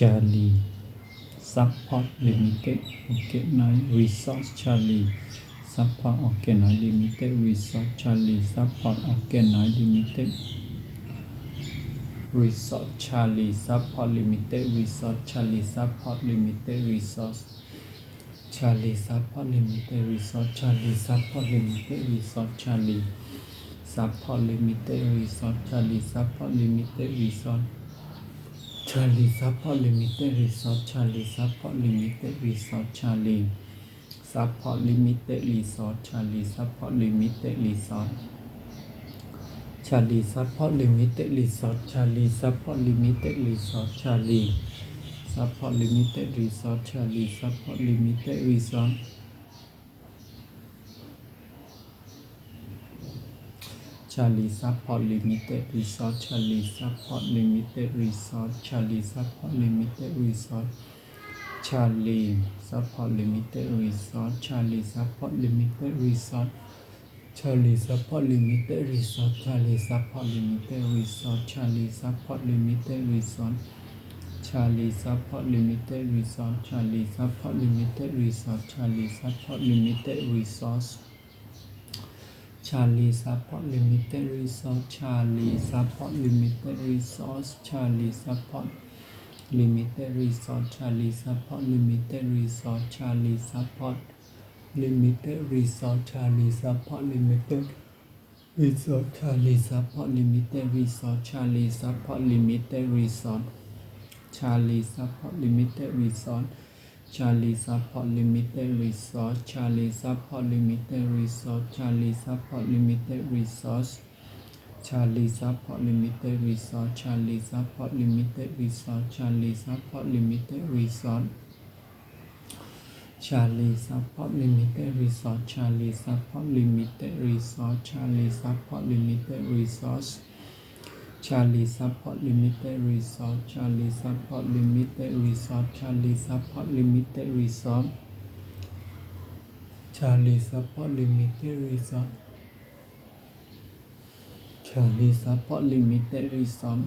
Charlie. Support Limited Organized Resource Charlie. Support Organized Limited Resource Charlie. Support Organized Limited Resource Charlie. Support Limited Resource Charlie. Support Limited Resource Charlie. Support Limited Resource Charlie. Support Limited Resource Charlie. Support Limited Resource Charlie. Support Limited Resource Charlie Support Limited Resource Charlie Support Limited Resource Charlie Support Limited Resource Charlie Support Limited Resource Charlie Support Limited Resource Charlie Support Limited Resource Charlie Support Limited Resource Charlie Support Limited Resource Charlie Support Limited Resource Charlie Support Limited Resource Charlie Support Limited Resource Charlie Support Limited Resource Charlie Support Limited Resource Charlie Support Limited Resource Charlie Support Limited Resource Charlie Support Limited Resource Charlie Support Limited Resource Charlie Support Limited Resource Charlie Support Limited Resource Charlie Support Limited Resource Charlie Support Limited Resource Charlie Support Limited Resource Charlie Support Limited Resource Charlie Support Limited Resource Charlie Support Limited Resource Charlie Support Limited Resource Charlie Support Limited Resource Charlie Support Limited Resource Charlie Support Limited Resource Charlie Support Limited Resource Charlie Support Limited Resource Charlie Support Limited Resource Charlie Support Limited Resource Charlie Support Limited Resource Charlie Support Limited Resource Charlie Support Limited Resource Charlie Support Limited Resource Charlie Support Limited Resource Charlie Support Limited Resource Charlie Support Limited Resource Charlie Support Limited Resource Charlie Support Limited Resource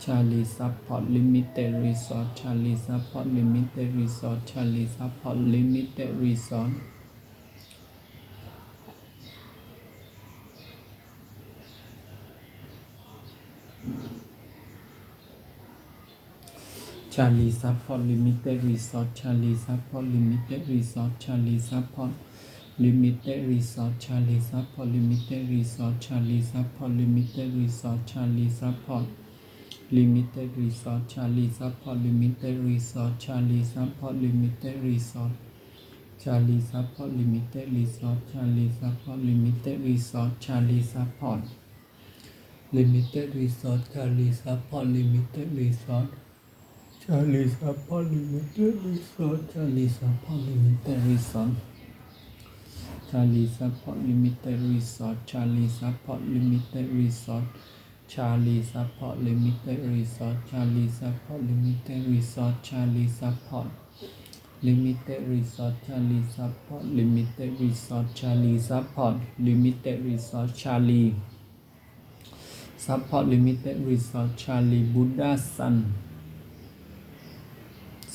Charlie Support Limited Resource Charlie Support Limited Resource Charlie Support Limited Resource Charlie Support Limited Resource Charlie Support Limited Resource Charlie Support Limited Resource Charlie Support Limited Resource Charlie Support Limited Resource Charlie Support Limited Resource Charlie Support Limited Resource Charlie Support Limited Resource Charlie Support Limited Resource Charlie Support Limited Resource Charlie Support Limited Resource Charlie Support Limited ชาลีสาพอลิมิเตอร์รีสอร์ทชาลีสาพอลิมิเตอร์รีสอร์ทชาลีสาพอลิมิเตอร์รีสอร์ทชาลีสาพอลิมิเตอร์รีสอร์ทชาลีซัพพอร์ตลิมิเต็ดรีสอร์ทชาลีซัพพอร์ตลิมิเต็ดรีสอร์ทชาลีซัพพอร์ตลิมิเต็ดรีสอร์ทชาลีซัพพอร์ตลิมิเต็ดรีสอร์ทชาลีซัพพอร์ตลิมิเต็ดรีสอร์ทชาลีซัพพอร์ตลิมิเต็ดรีสอร์ทชาลีบูดาซัน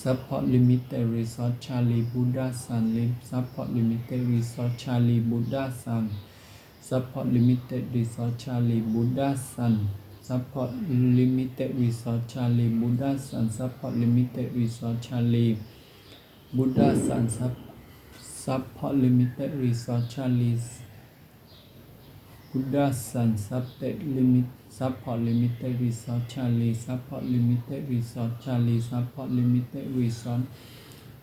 Support Limited Resource Charlie Buddha Sun. Support Limited Resource Charlie Buddha Sun. Support Limited Resource Charlie Buddha Sun. Support Limited Resource Charlie Buddha Sun. Support Limited Resource Charlie Buddha Sun. Support Limited Resource Charlie Buddha Sun. Support Limit Support Limited Resource Charlie. Support Limited Resource Charlie. Support Limited Resource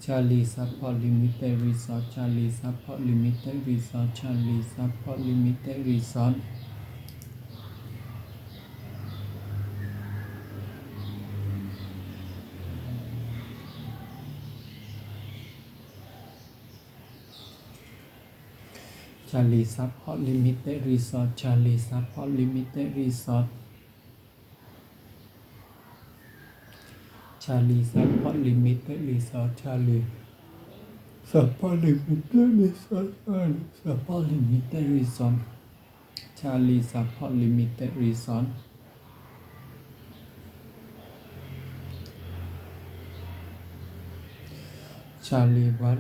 Charlie. Support Limited Resource Charlie. Support Limited Resource Charlie. Support Limited Resource Charlie Support Limited Resort Charlie Support Limited Resort Charlie Support Limited Resort Charlie Support Limited Resort Charlie Support Limited Resort Charlie Support Limited Resort ชาลีวัต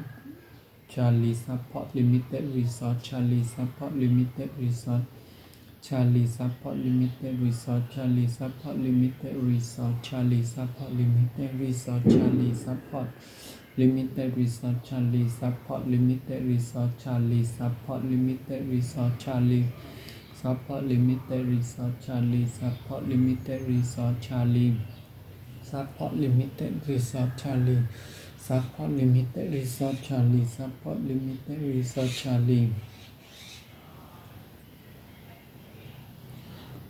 Charlie Support Limited Resort Charlie Support Limited Resort Charlie Support Limited Resort Charlie Support Limited Resort Charlie Support Limited Resort Charlie Support Limited Resort Charlie Support Limited Resort Charlie Support Limited Resort Charlie Support Limited Resort Charlie Support Limited Resort Charlie Support Limited Resort Charlie Support Limited Resort Charlie Support Limited Resort Charlie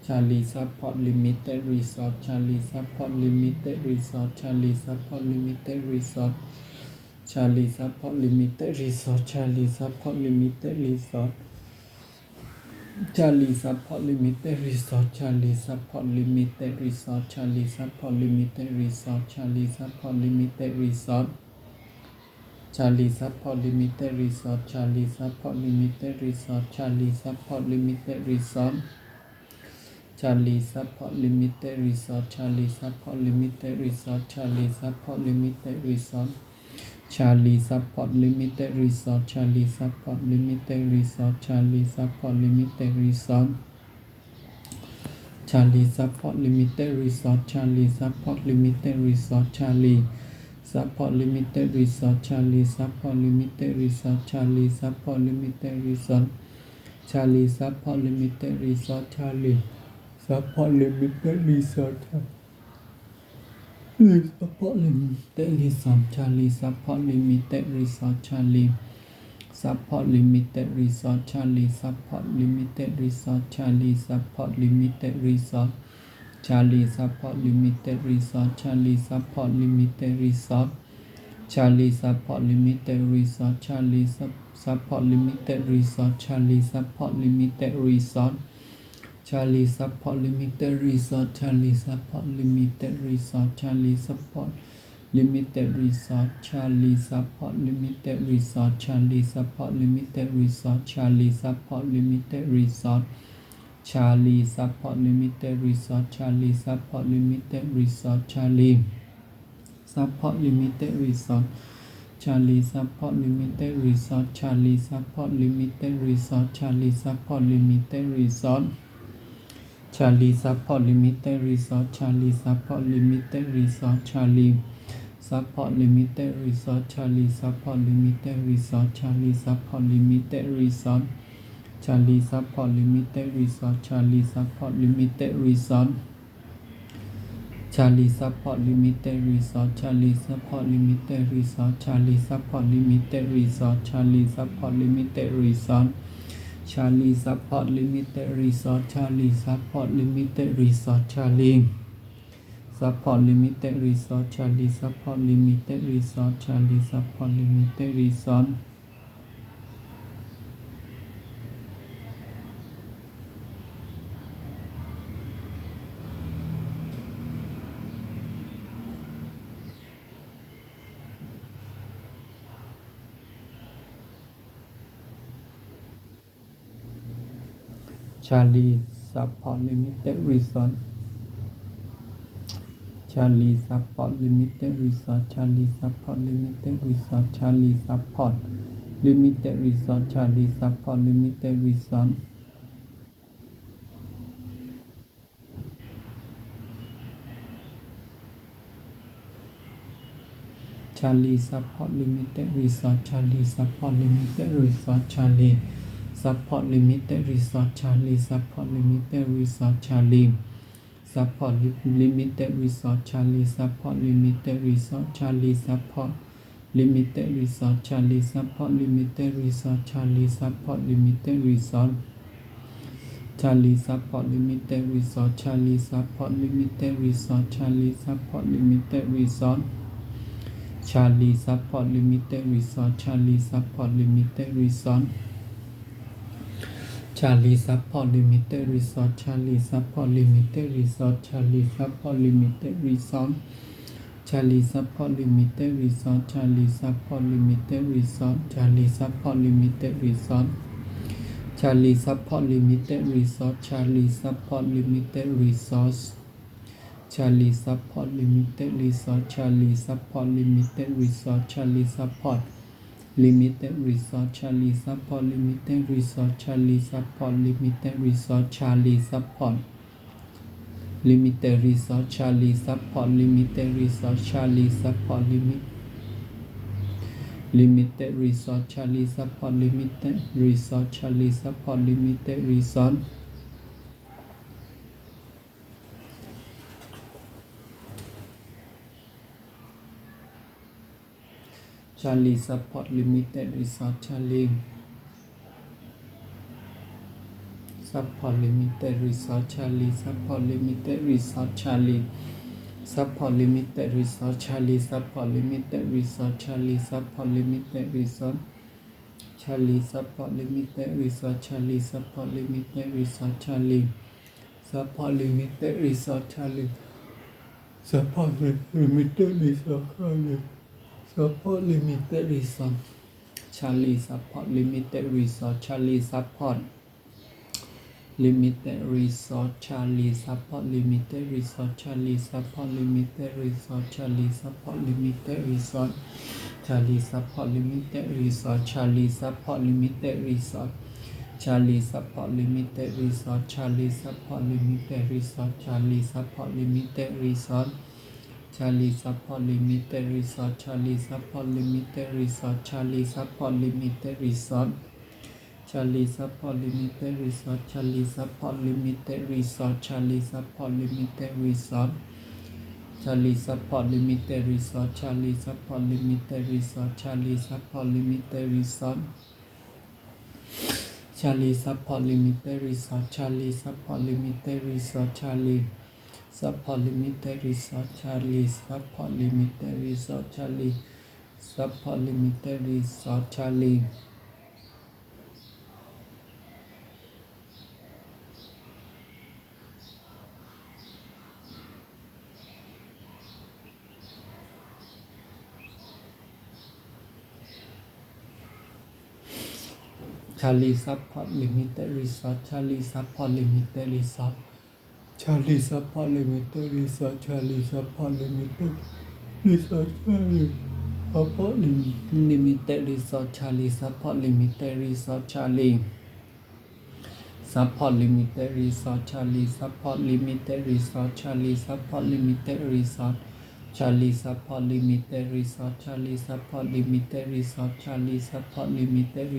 Charlie Support Limited Resort Charlie Support Limited Resort Charlie Support Limited Resort Charlie Support Limited Resort Charlie Support Limited Resort Charlie Support Limited Resort Charlie Support Limited Resort Charlie Support Limited Resort Charlie Support Limited Resort Charlie Support Limited Resort Charlie Support Limited Resort Charlie Support Limited Resort Charlie Support Limited Resort Charlie Support Limited Resort Charlie Support Limited Resort Charlie Support Limited Resort Charlie Support Limited Resort Charlie Support Limited Resort Charlie Support Limited Resort Charlie Support Limited Resort Charlie Support Limited Resort Charlie Support Limited Resort Charlie Support Limited Resort Charlie Support Limited Resort Charlie Support Limited Resort Charlie Support Limited Resort Charlie Support Limited Resort Charlie Support Limited Resort Charlie Support Limited Resort Charlie Support Limited Resort Charlie Support Limited Resort Charlie Support Limited Resort Charlie Support Limited Resort Charlie Support Limited Resort Charlie Support Limited Resort Charlie Support Limited Resort Charlie Support Limited Resort Charlie Support Limited Resort Charlie Support Limited Resort Charlie Support Limited Resort Charlie Support Limited Resort Charlie Support Limited Resort Charlie Support Limited Resort Charlie Support Limited Resort Charlie Support Limited Resort Charlie Support Limited Resort Charlie Support Limited Resort Charlie Support Limited Resort Charlie Support Limited Resort Charlie Support Limited Resort Charlie Support Limited Resort Charlie Support Limited Resort Charlie Support Limited Resort Charlie ชาลีซัพพอร์ตลิมิเต็ดรีซอสชาลีซัพพอร์ตลิมิเต็ดรีซอสชาลีซัพพอร์ตลิมิเต็ดรีซอสชาลีซัพพอร์ตลิมิเต็ดรีซอสชาลีซัพพอร์ตลิมิเต็ดรีซอสชาลีซัพพอร์ตลิมิเต็ดรีซอสชาลีซัพพอร์ตลิมิเต็ดรีซอสชาลีซัพพอร์ตลิมิเต็ดรีซอสชาลีซัพพอร์ตลิมิเต็ดรีซอสชาลีซัพพอร์ตลิมิเต็ดรีซอสชาลีซัพพอร์ตลิมิเต็ดรีซอส Charlie Support Limited Resort Charlie Support Limited Resort Charlie Support Limited Resort Charlie Support Limited Resort Charlie Support Limited Resort ชาลีซัพพอร์ตลิมิเต็ดรีสอร์ทชาลีซัพพอร์ตลิมิเต็ดรีสอร์ทชาลี Support Limited Resort Charlie Support Limited Resort Charlie Support Limited Resort Charlie Support Limited Resort Charlie Support Limited Resort Charlie Support Limited Resort Charlie Support Limited Resort Charlie Support Limited Resort Charlie Support Limited Resort Charlie Support Limited Resort Charlie Support Limited Resort Charlie Support Limited Resort Charlie Support Limited Resort Charlie Support Limited Resort Charlie Support Limited Resort Charlie Support Limited Resort Charlie Support Limited Resort Charlie Support Limited Resort Charlie Support Limited Resort Charlie Support Limited Resort Charlie Support Limited Resource Charlie Support Limited Resort Charlie Support Limited Resort Charlie Support Limited Resort Charlie Support Limited Resort Charlie Support Limited Resort Charlie Support Limited Resort Charlie Support Limited Resort Charlie Support Limit Limited Resort Charlie Support Limited Resort Charlie Support Limited Resort Charlie Support Limited Resort Charlie Support Limited Resort Charlie Support Limited Resort Charlie Support Limited Resort Charlie Support Limited Resort Charlie Support Limited Resort Charlie Support Limited Resort Charlie Support Limited Resort Charlie Support Limited Resort Charlie Support Limited Resort Charlie Support Limited Resort Charlie Support Limited Resort Charlie Support Limited Resort Charlie Support Limited Resort Charlie Support Limited Resort Charlie Support Limited Resort Charlie Support Limited Resort Charlie Support Limited Resort Charlie Support Limited Resort Charlie Support Limited Resort Charlie Support Limited Resort Charlie Support Limited Resort Charlie Support Limited Resort Charlie Support Limited Resort Charlie Support Limited Resort Charlie Support Limited Resort Charlie Support Limited Resort Charlie Support Limited Resort Charlie Support Limited Resort Charlie Support Limited Resort Charlie Support Limited Resort Charlie Support Limited Resort Charlie Support Limited Resort Charlie Support Limited Resort Charlie Support Limited Resort Charlie Charlie Support Limited Resort Charlie Support Limited Resort Charlie Support Limited Resort Charlie Support Limited Resort Charlie Support Limited Resort Charlie Support Limited Resort Charlie Support Limited Resort Charlie Support Limited Resort Charlie Support Limited Resort Charlie Support Limited Resort Charlie Support Limited Resort Charlie Support Limited Resort Charlie Support Limited Resort Charlie Support subcollimeter is Charlie, subcollimeter is Charlie, subcollimeter is Charlie. Charlie Support Limited Resort Charlie Support Limited Resort Charlie Support Limited Resort Charlie Support Limited Resort Charlie Support Limited Resort Charlie Support Limited Resort Charlie Support Limited Resort Charlie Support Limited Resort Charlie Support Limited Resort Charlie Support Limited Charlie Support Limited Charlie Support Limited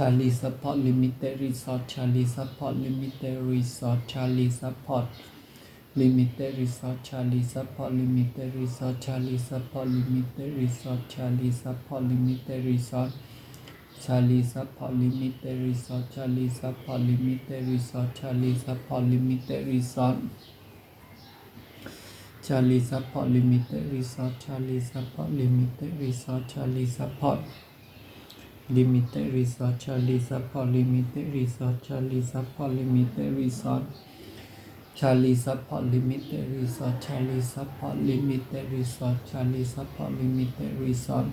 Charlie Support Limited Resort Charlie Support Limited Resort Charlie Support Limited Resort Charlie Support Limited Resort Charlie Support Limited Resort Charlie Support Limited Resort Charlie Support Limited Resort Charlie Support Limited Resort Charlie Support Limited Resort Charlie Support Limited Resort Charlie Support Limited Resort Charlie Support limited resource ใช้ resource พอ limited resource ใช้ resource พอ limited resource ใช้ resource พอ limited resource ใช้ resource พอ limited resource ใช้ resource พอ limited resource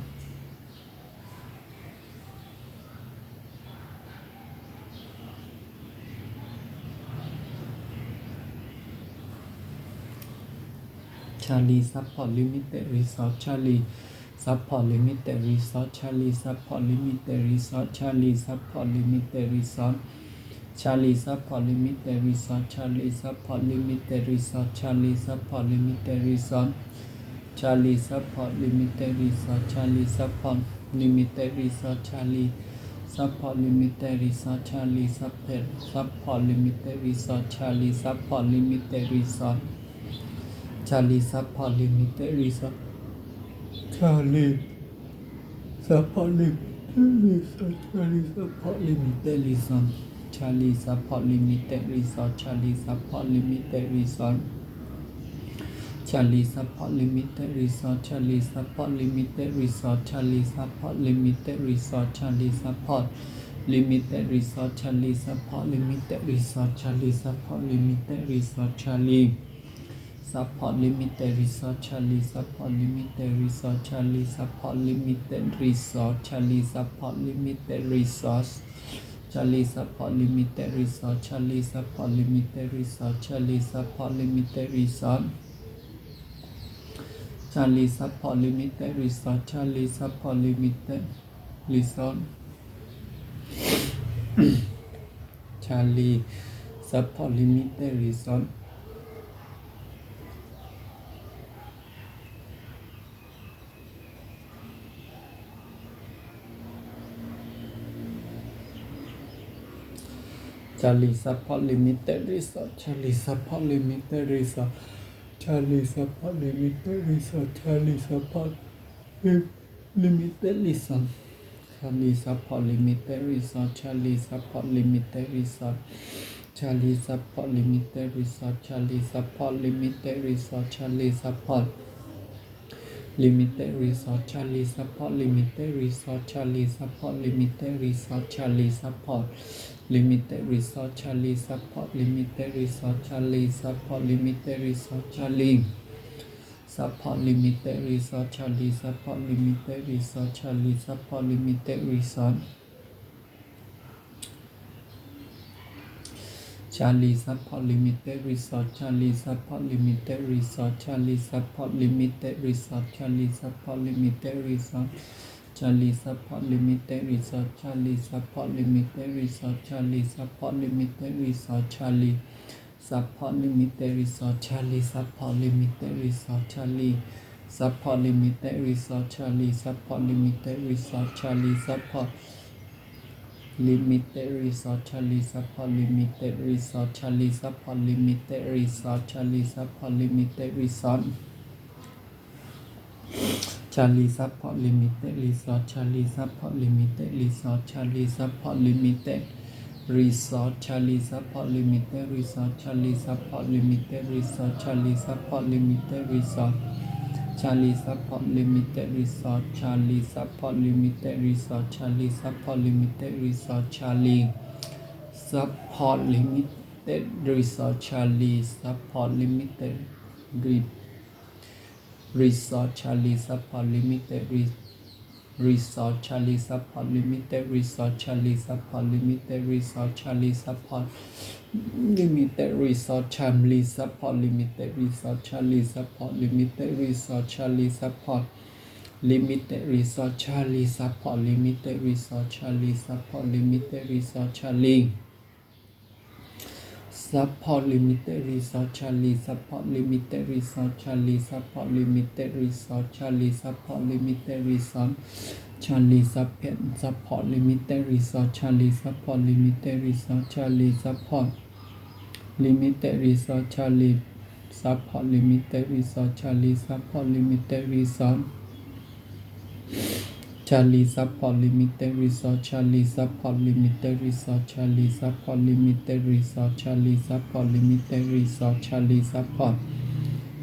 ชาลีซัพพอร์ตลิมิเต็ดรีซอสชาลี Charlie Support Limited Resort Charlie Support Limited Resort Charlie Support Limited Resort Charlie Support Limited Resort Charlie Support Limited Resort Charlie Support Limited Resort Charlie Support Limited Resort Charlie Support Limited Resort Charlie Support Limited Resort Charlie Support Limited Resort Charlie Support Limited Resort Charlie Support Limited Resort ชาลีซัพพอร์ตลิมิเต็ดรีสอร์ทชาลีซัพพอร์ตลิมิเต็ดรีสอร์ทชาลีซัพพอร์ตลิมิเต็ดรีสอร์ทชาลีซัพพอร์ตลิมิเต็ดรีสอร์ทชาลีซัพพอร์ตลิมิเต็ดรีสอร์ทชาลีซัพพอร์ตลิมิเต็ดรีสอร์ทชาลีซัพพอร์ตลิมิเต็ดรีสอร์ทชาลีซัพพอร์ตลิมิเต็ดรีสอร์ทชาลีซัพพอร์ ต Limited Resort Charlie Support Limited Resort Charlie Support Limited Resort Charlie Support Limited Resort Charlie Support Limited Resort Charlie Support Limited Resort Charlie Support Limited Resort Charlie Support Limited Resort Charlie Support Limited Resort Charlie Support Limited Resort Charlie Support Limited Resort Charlie Support Limited Resort Charlie Support Limited Resort Charlie Support Limited Resort Charlie Support Limited Resort Charlie Support Limited Resort Charlie Support Limited Resort Charlie Support Limited Resort Charlie Support Limited Resort Charlie Support Limited Resort Charlie Support Limited Resort Charlie Support Limited Resort Charlie Support Limited Resort Charlie Support Limited Resort Charlie. Support Limited Resort Charlie Support Limited Resort Charlie Support Limited Resort Charlie Support Limited Resort Charlie Support Limited Charlie support limited resource Charlie support limited resource Charlie support limited resource Charlie support limited resource Charlie support limited resource Charlie support limited resource Charlie support limited resource Charlie support limited resource Charlie support limited resource Charlie support limited resource Charlie support limited resource Resort Charlie Support Limited Resort Charlie Support Limited Resort Charlie Support Limited Resort Charlie Support Limited Resort Charlie Support Limited Resort Charlie Support Limited Resort Charlie Support Limited Resort Charlie Support Limited Resort Charlie Support Limited Resort Charlie Support Limited Resort Charlie Support Limited Resort Charlie Support Limited Resort Charlie Support Limited Resort Charlie Support Limited Resort Charlie Support Limited Resort Charlie Support Limited Resort Charlie Support Limited Resort Charlie Support Limited Resort Charlie Support Limited Resort Charlie Support limited resource Charlie support Limited Resort Charlie Support Limited Resort Charlie Support Limited Resort Charlie Support support Limited Resort Charlie Support Limited Resort Charlie Support Limited Resort Charlie Support Limited resource Charlie Support Limited Resort Charlie Support Limited Resort Charlie Support Limited Resort Charlie Support Limited Resort Charlie Support Limited Resort Charlie Support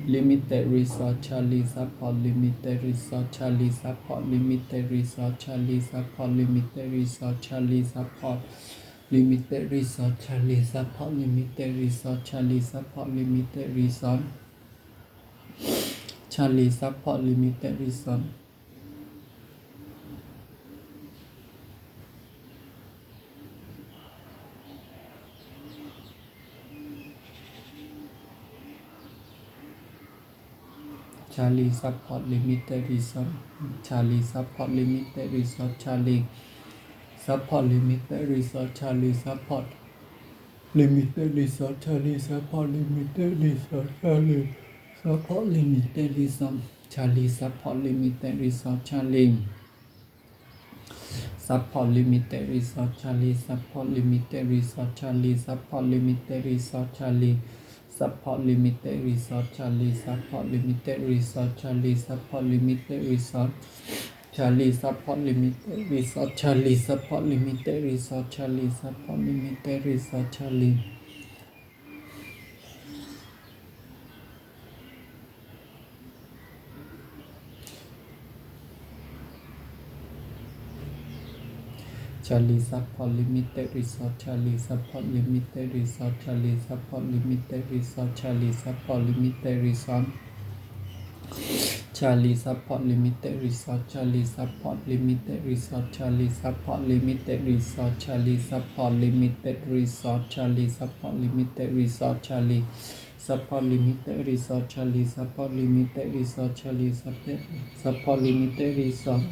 Limited Resort Charlie Support Limited Resort Charlie Support Limited Resort Charlie Support Limited Resort Charlie Support Limited Resort Charlie Support Limited Resort Charlie Support Limited Resort Charlie Support Limited Resort Charlie Support Limited Resort Charlie Support Limited Resort Charlie Support Limited Resort Charlie Support Limited Resort Charlie Support Limited Resort Charlie Support Limited Resort Charlie Support Limited Resort Charlie Support Limited Resort Charlie Support Limited Resort Charlie Support Limited Resort Charlie Support Limited Resort Charlie Support Limited Resort Charlie Support Limited Resort Charlie support limited resource Charlie Support Limited Resort Charlie Support Limited Resort Charlie Support Limited Resort Charlie Support Limited Resort Charlie Support Limited Resort Charlie Support Limited Resort Charlie Support Limited Resort Charlie Support Limited Resort Charlie Support Limited Resort Charlie Support Limited Resort Charlie Support Limited Resort Charlie Support Support Limited Resort